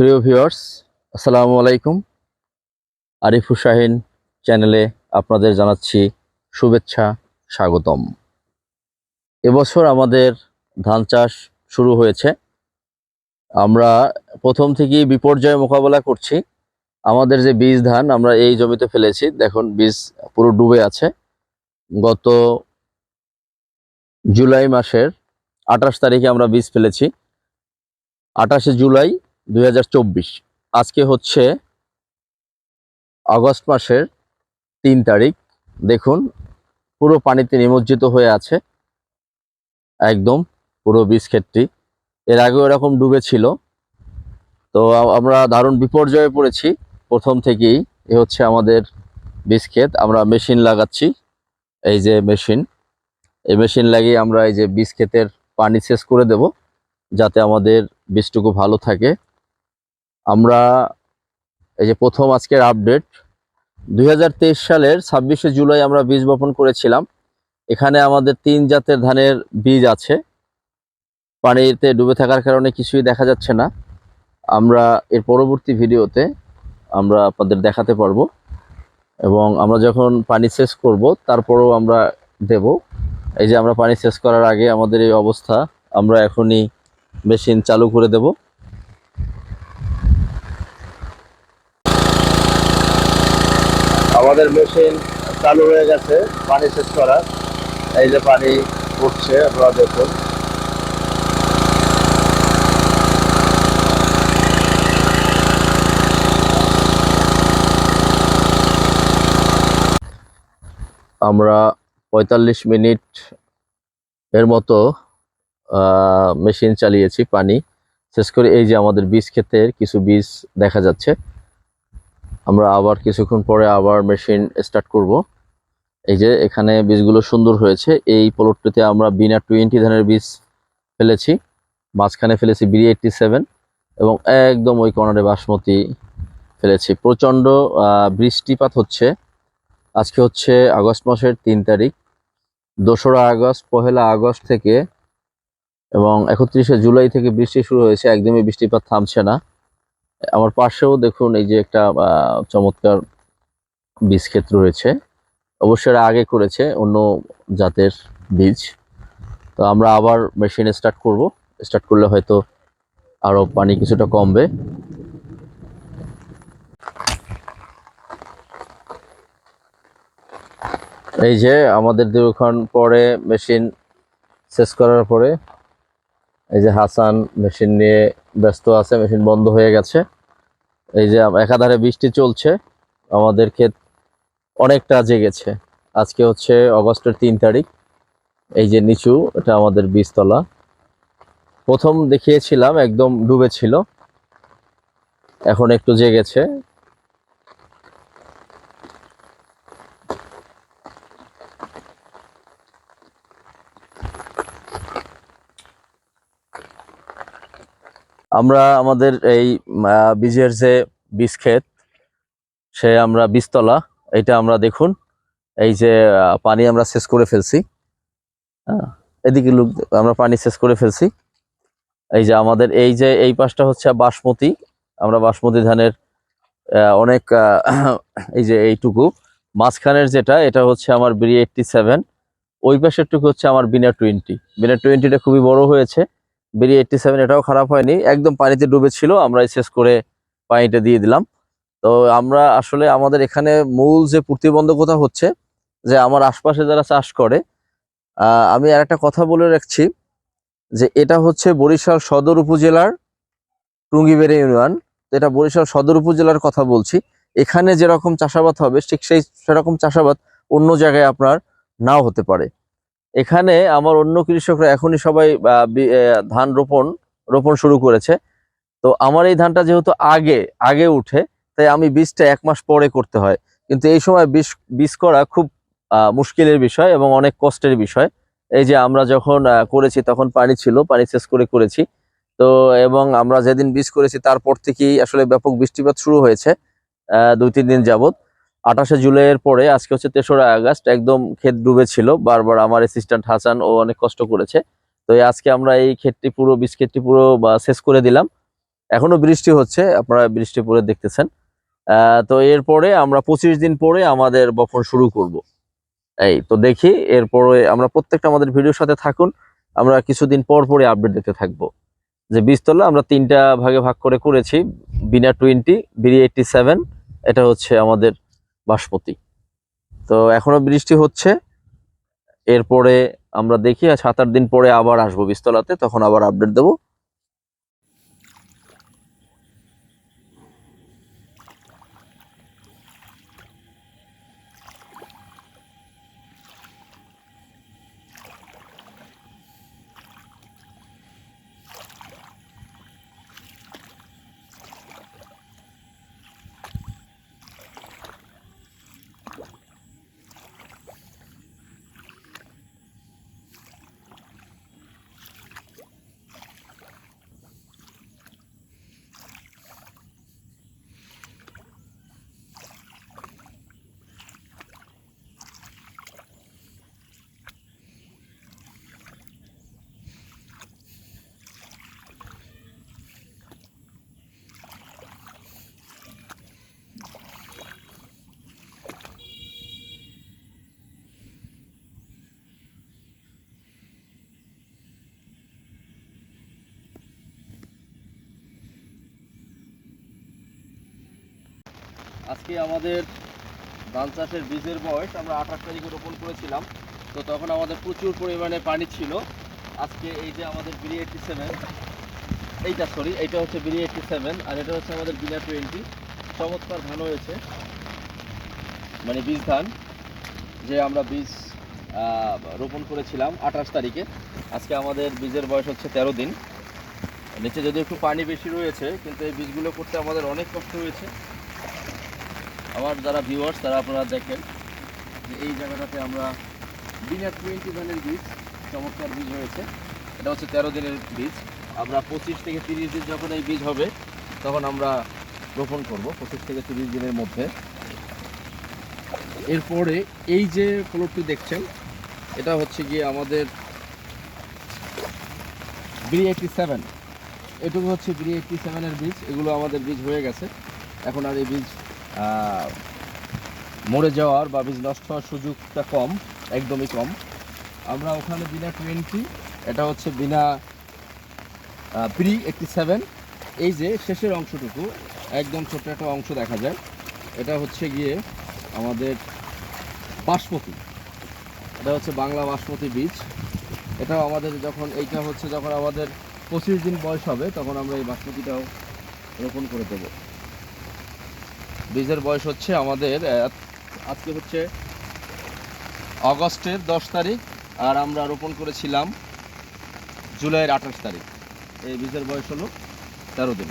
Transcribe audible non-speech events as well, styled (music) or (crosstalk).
প্রিয় ভিউয়ার্স, আসসালামু আলাইকুম। আরিফু শাহিন চ্যানেলে আপনাদের জানাচ্ছি শুভেচ্ছা, স্বাগতম। এবছর আমাদের ধান চাষ শুরু হয়েছে। আমরা প্রথম থেকেই বিপর্যয় মোকাবেলা করছি। আমাদের যে বীজ ধান, আমরা এই জমিতে ফেলেছি। দেখুন, বীজ পুরো ডুবে আছে। গত জুলাই মাসের আঠাশ তারিখে আমরা বীজ ফেলেছি। আঠাশে জুলাই দু হাজার চব্বিশ। আজকে হচ্ছে আগস্ট মাসের তিন তারিখ। দেখুন, পুরো পানিতে নিমজ্জিত হয়ে আছে। একদম পুরো বীজ ক্ষেতটি এর আগেও এরকম ডুবে ছিল তো আমরা দারুণ বিপর্যয়ে পড়েছি। প্রথম থেকেই এ হচ্ছে আমাদের বীজ ক্ষেত আমরা মেশিন লাগাচ্ছি। এই যে মেশিন। এই মেশিন লাগিয়ে আমরা এই যে বীজ ক্ষেতের পানি শেষ করে দেব, যাতে আমাদের বীজটুকু ভালো থাকে। আমরা এই যে প্রথম আজকের আপডেট দুই হাজার তেইশ সালের ছাব্বিশে জুলাই আমরা বীজ বপন করেছিলাম। এখানে আমাদের তিন জাতের ধানের বীজ আছে। পানিতে ডুবে থাকার কারণে কিছুই দেখা যাচ্ছে না। আমরা এর পরবর্তী ভিডিওতে আমরা আপনাদের দেখাতে পারব। এবং আমরা যখন পানি শেষ করব, তারপরেও আমরা দেব। এই যে আমরা পানি শেষ করার আগে আমাদের এই অবস্থা, আমরা এখনই মেশিন চালু করে দেব। আমাদের মেশিন চালু হয়ে গেছে, পানি শেষ করার এই যে পানি উঠছে, আপনারা দেখুন। আমরা পঁয়তাল্লিশ মিনিট এর মতো মেশিন চালিয়েছি পানি। শেষ করে এই যে আমাদের বীজ ক্ষেতের কিছু বীজ দেখা যাচ্ছে। আমরা আবার কিছুক্ষণ পরে আবার মেশিন স্টার্ট করব। এই যে এখানে বীজগুলো সুন্দর হয়েছে। এই প্লটটিতে আমরা বিনা টোয়েন্টি ধানের বীজ ফেলেছি। মাঝখানে ফেলেছি বি এইটটি সেভেন এবং একদম ওই কর্নারে বাসমতি ফেলেছি। প্রচণ্ড বৃষ্টিপাত হচ্ছে। আজকে হচ্ছে আগস্ট মাসের তিন তারিখ। দোসরা আগস্ট, পহেলা আগস্ট থেকে এবং একত্রিশে জুলাই থেকে বৃষ্টি শুরু হয়েছে। একদমই বৃষ্টিপাত থামছে না। আমার পাশেও দেখুন এই যে একটা চমৎকার বীজ ক্ষেত্র রয়েছে অবশ্যই আগে করেছে অন্য জাতের বীজ। তো আমরা আবার মেশিন স্টার্ট করব। স্টার্ট করলে হয়তো আরও পানি কিছুটা কমবে। এই যে আমাদের দীর্ঘক্ষণ পরে মেশিন শেষ করার পরে এই যে হাসান মেশিন নিয়ে ব্যস্ত আছে, মেশিন বন্ধ হয়ে গেছে। এই যে একাধারে বৃষ্টি চলছে, আমাদের ক্ষেত অনেকটা জেগেছে। আজকে হচ্ছে অগস্টের তিন তারিখ। এই যে নিচু, এটা আমাদের বীজতলা। প্রথম দেখিয়েছিলাম, একদম ডুবে ছিল এখন একটু জেগেছে। আমরা আমাদের এই বীজের যে বীজ ক্ষেত সে আমরা বীজতলা এটা আমরা দেখুন, এই যে পানি আমরা শেষ করে ফেলছি। হ্যাঁ এদিকে লোক, আমরা পানি শেষ করে ফেলছি। এই যে আমাদের, এই যে, এই পাশটা হচ্ছে বাসমতি, আমরা বাসমতি ধানের অনেক (clears throat) এই যে, এইটুকু। মাঝখানের যেটা, এটা হচ্ছে আমার বিরি এইটটি সেভেন ওই পাশেরটুকু হচ্ছে আমার বিনা টোয়েন্টি বিনা টোয়েন্টিটা খুবই বড় হয়েছে। বিরি এইটটি সেভেন এটাও খারাপ হয়নি। একদম পানিতে ডুবেছিল আমরা শেষ করে পানিটা দিয়ে দিলাম। তো আমরা আসলে আমাদের এখানে মূল যে প্রতিবন্ধকতা হচ্ছে, যে আমার আশপাশে যারা চাষ করে আমি আর একটা কথা বলে রাখছি, যে এটা হচ্ছে বরিশাল সদর উপজেলার টুঙ্গিবেড়ে ইউনিয়ন। এটা বরিশাল সদর উপজেলার কথা বলছি। এখানে যেরকম চাষাবাদ হবে, ঠিক সেই সেরকম চাষাবাদ অন্য জায়গায় আপনার নাও হতে পারে। এখানে আমার অন্য কৃষকরা এখনই সবাই ধান রোপণ রোপণ শুরু করেছে। তো আমার এই ধানটা যেহেতু আগে আগে উঠে, তাই আমি বীজটা এক মাস পরে করতে হয়। কিন্তু এই সময় বীজ বীজ করা খুব মুশকিলের বিষয় এবং অনেক কষ্টের বিষয়। এই যে আমরা যখন করেছি তখন পানি ছিল, পানি শেষ করে করেছি। তো এবং আমরা যেদিন বীজ করেছি তারপর থেকেই আসলে ব্যাপক বৃষ্টিপাত শুরু হয়েছে দুই, তিন দিন যাবত আঠাশে জুলাইয়ের পরে, আজকে হচ্ছে তেসরা আগস্ট, একদম ক্ষেত ডুবে ছিল। বারবার আমার অ্যাসিস্ট্যান্ট হাসান, ও অনেক কষ্ট করেছে। তো আজকে আমরা এই ক্ষেতটি পুরো, বীজ ক্ষেতটি পুরো শেষ করে দিলাম। এখনও বৃষ্টি হচ্ছে, আপনারা বৃষ্টি পরে দেখতেছেন। তো এরপরে আমরা পঁচিশ দিন পরে আমাদের বপন শুরু করব। এই, তো দেখি, এরপরে আমরা প্রত্যেকটা আমাদের ভিডিওর সাথে থাকুন। আমরা কিছুদিন পর পরে আপডেট দিতে থাকব। যে বীজতলা আমরা তিনটা ভাগে ভাগ করে করেছি, বিনা টোয়েন্টি বিরি এইটটি সেভেন এটা হচ্ছে আমাদের বাসমতি তো এখনও বৃষ্টি হচ্ছে। এরপরে আমরা দেখি সাত আট দিন পরে আবার আসব বিস্তলাতে, তখন আবার আপডেট দেবো। আজকে আমাদের ধান চাষের বীজের বয়স, আমরা আঠাশ তারিখে রোপণ করেছিলাম। তো তখন আমাদের প্রচুর পরিমাণে পানি ছিল। আজকে এই যে আমাদের বিরি এইটটি সেভেন এইটা সরি এইটা হচ্ছে বিরি এইটটি সেভেন আর এটা হচ্ছে আমাদের বিনা টোয়েন্টি চমৎকার ধান হয়েছে। মানে বীজ ধান যে আমরা বীজ রোপণ করেছিলাম আঠাশ তারিখে। আজকে আমাদের বীজের বয়স হচ্ছে তেরো দিন। নিচে যদি একটু পানি বেশি রয়েছে, কিন্তু এই বীজগুলো করতে আমাদের অনেক কষ্ট হয়েছে। আমার যারা ভিউয়ার্স তারা আপনারা দেখেন যে এই জায়গাটাতে আমরা বিনা টোয়েন্টি ধানের বীজ চমৎকার বীজ হয়েছে এটা হচ্ছে তেরো দিনের বীজ আমরা পঁচিশ থেকে তিরিশ দিন যখন এই বীজ হবে, তখন আমরা রোপণ করব পঁচিশ থেকে তিরিশ দিনের মধ্যে। এরপরে এই যে ফ্লোরটি দেখছেন, এটা হচ্ছে গিয়ে আমাদের বি এইটটি সেভেন এটুকু হচ্ছে বি এইটটি সেভেনের বীজ এগুলো আমাদের বীজ হয়ে গেছে। এখন আর এই বীজ মরে যাওয়ার বা বীজ নষ্ট হওয়ার সুযোগটা কম, একদমই কম। আমরা ওখানে বিনা টোয়েন্টি, এটা হচ্ছে বিনা প্রি এইটটি সেভেন এই যে শেষের অংশটুকু, একদম ছোট্ট একটা অংশ দেখা যায়। এটা হচ্ছে গিয়ে আমাদের বাসমতি। এটা হচ্ছে বাংলা বাসমতি বীজ। এটাও আমাদের যখন, এইটা হচ্ছে যখন আমাদের পঁচিশ দিন বয়স হবে, তখন আমরা এই বাসমতিটাও রোপণ করে দেবো। বীজের বয়স হচ্ছে আমাদের আজকে হচ্ছে অগস্টের দশ তারিখ, আর আমরা রোপণ করেছিলাম জুলাইয়ের আঠাশ তারিখ। এই বীজের বয়স হলো তেরো দিন।